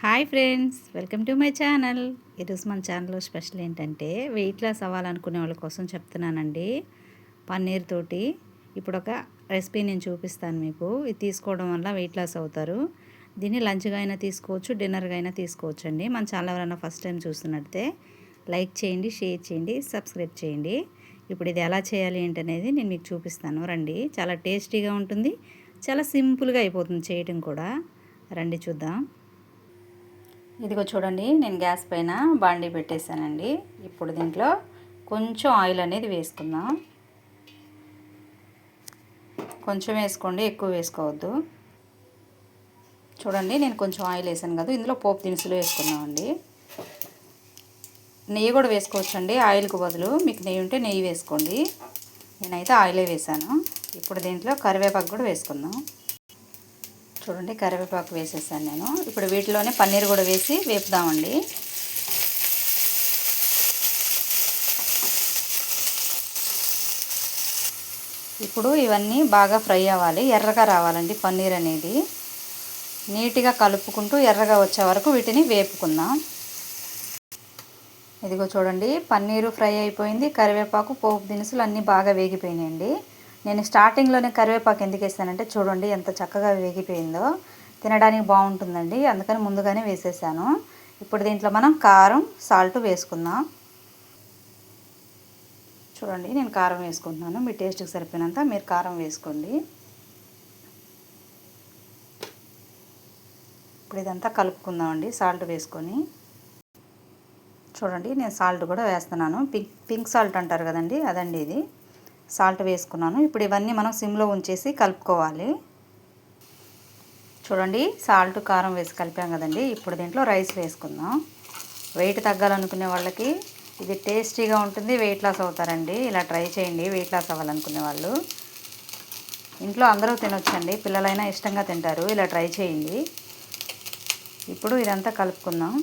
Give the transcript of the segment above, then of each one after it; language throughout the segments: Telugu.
Hi friends welcome to my channel. ఈరోజు మన ఛానల్లో స్పెషల్ ఏంటంటే వెయిట్ లాస్ అవ్వాలనుకునే వాళ్ళ కోసం చెప్తున్నానండి. పన్నీర్ తోటి ఇప్పుడు ఒక రెసిపీ నేను చూపిస్తాను మీకు. ఇది తీసుకోవడం వల్ల వెయిట్ లాస్ అవుతారు. దీన్ని లంచ్గా అయినా తీసుకోవచ్చు డిన్నర్గా అయినా తీసుకోవచ్చు అండి మన ఛానల్ ఎవరైనా ఫస్ట్ టైం చూస్తున్నట్టే లైక్ చేయండి షేర్ చేయండి సబ్స్క్రైబ్ చేయండి. ఇప్పుడు ఇది ఎలా చేయాలి ఏంటనేది నేను మీకు చూపిస్తాను. రండి. చాలా టేస్టీగా ఉంటుంది. చాలా సింపుల్గా అయిపోతుంది చేయటం కూడా. రండి చూద్దాం. ఇదిగో చూడండి నేను గ్యాస్ పైన బాండీ పెట్టేశానండి. ఇప్పుడు దీంట్లో కొంచెం ఆయిల్ అనేది వేసుకుందాం. కొంచెం వేసుకోండి ఎక్కువ వేసుకోవద్దు. చూడండి నేను కొంచెం ఆయిల్ వేసాను కదా ఇందులో పోపు దినుసులు వేసుకున్నామండి నెయ్యి కూడా వేసుకోవచ్చండి ఆయిల్కి బదులు. మీకు నెయ్యి ఉంటే నెయ్యి వేసుకోండి. నేనైతే ఆయిలే వేసాను. ఇప్పుడు దీంట్లో కరివేపాకు కూడా వేసుకుందాం. చూడండి కరివేపాకు వేసేసాను నేను. ఇప్పుడు వీటిలోనే పన్నీర్ కూడా వేసి వేపుదామండి. ఇప్పుడు ఇవన్నీ బాగా ఫ్రై అవ్వాలి. ఎర్రగా రావాలండి పన్నీర్ అనేది. నీట్గా కలుపుకుంటూ ఎర్రగా వచ్చే వరకు వీటిని వేపుకుందాం. ఇదిగో చూడండి పన్నీరు ఫ్రై అయిపోయింది. కరివేపాకు పోపు దినుసులు అన్నీ బాగా వేగిపోయినాయండి. నేను స్టార్టింగ్లోనే కరివేపాకు ఎందుకు వేసానంటే చూడండి ఎంత చక్కగా వేగిపోయిందో. తినడానికి బాగుంటుందండి. అందుకని ముందుగానే వేసేసాను. ఇప్పుడు దీంట్లో మనం కారం సాల్ట్ వేసుకుందాం. చూడండి నేను కారం వేసుకుంటున్నాను. మీ టేస్ట్కి సరిపోయినంత మీరు కారం వేసుకోండి. ఇప్పుడు ఇదంతా కలుపుకుందామండి సాల్ట్ వేసుకొని. చూడండి నేను సాల్ట్ కూడా వేస్తున్నాను. పింక్ పింక్ సాల్ట్ అంటారు కదండి అదండి ఇది. సాల్ట్ వేసుకున్నాను. ఇప్పుడు ఇవన్నీ మనం సిమ్లో ఉంచేసి కలుపుకోవాలి. చూడండి సాల్ట్ కారం వేసి కలిపాం కదండి. ఇప్పుడు దీంట్లో రైస్ వేసుకుందాం. వెయిట్ తగ్గాలనుకునే వాళ్ళకి ఇది టేస్టీగా ఉంటుంది వెయిట్ లాస్ అవుతారండి. ఇలా ట్రై చేయండి వెయిట్ లాస్ అవ్వాలనుకునే వాళ్ళు. ఇంట్లో అందరూ తినొచ్చండి పిల్లలైనా ఇష్టంగా తింటారు. ఇలా ట్రై చేయండి. ఇప్పుడు ఇదంతా కలుపుకుందాం.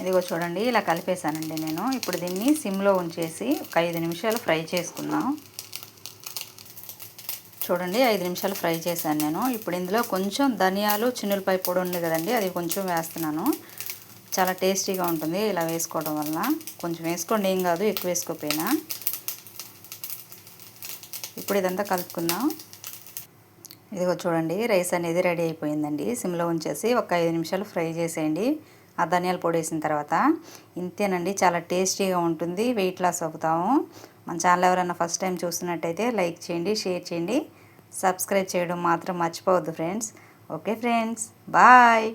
ఇదిగో చూడండి ఇలా కలిపేశానండి నేను. ఇప్పుడు దీన్ని సిమ్లో ఉంచేసి ఒక ఐదు నిమిషాలు ఫ్రై చేసుకుందాం. చూడండి ఐదు నిమిషాలు ఫ్రై చేశాను నేను. ఇప్పుడు ఇందులో కొంచెం ధనియాలు చిన్నులపై పొడి ఉంది కదండి అది కొంచెం వేస్తున్నాను. చాలా టేస్టీగా ఉంటుంది ఇలా వేసుకోవడం వల్ల. కొంచెం వేసుకోండి ఏం కాదు ఎక్కువ వేసుకోకపోయినా. ఇప్పుడు ఇదంతా కలుపుకుందాం. ఇదిగో చూడండి రైస్ అనేది రెడీ అయిపోయిందండి. సిమ్లో ఉంచేసి ఒక ఐదు నిమిషాలు ఫ్రై చేసేయండి. ఆ ధనియాల పొడి వేసిన తర్వాత ఇంతేనండి చాలా టేస్టీగా ఉంటుంది. వెయిట్ లాస్ అవుతాము. మన ఛానల్ ఎవరైనా ఫస్ట్ టైం చూస్తున్నట్టయితే లైక్ చేయండి షేర్ చేయండి. సబ్స్క్రైబ్ చేయడం మాత్రం మర్చిపోవద్దు ఫ్రెండ్స్. Okay friends. బాయ్.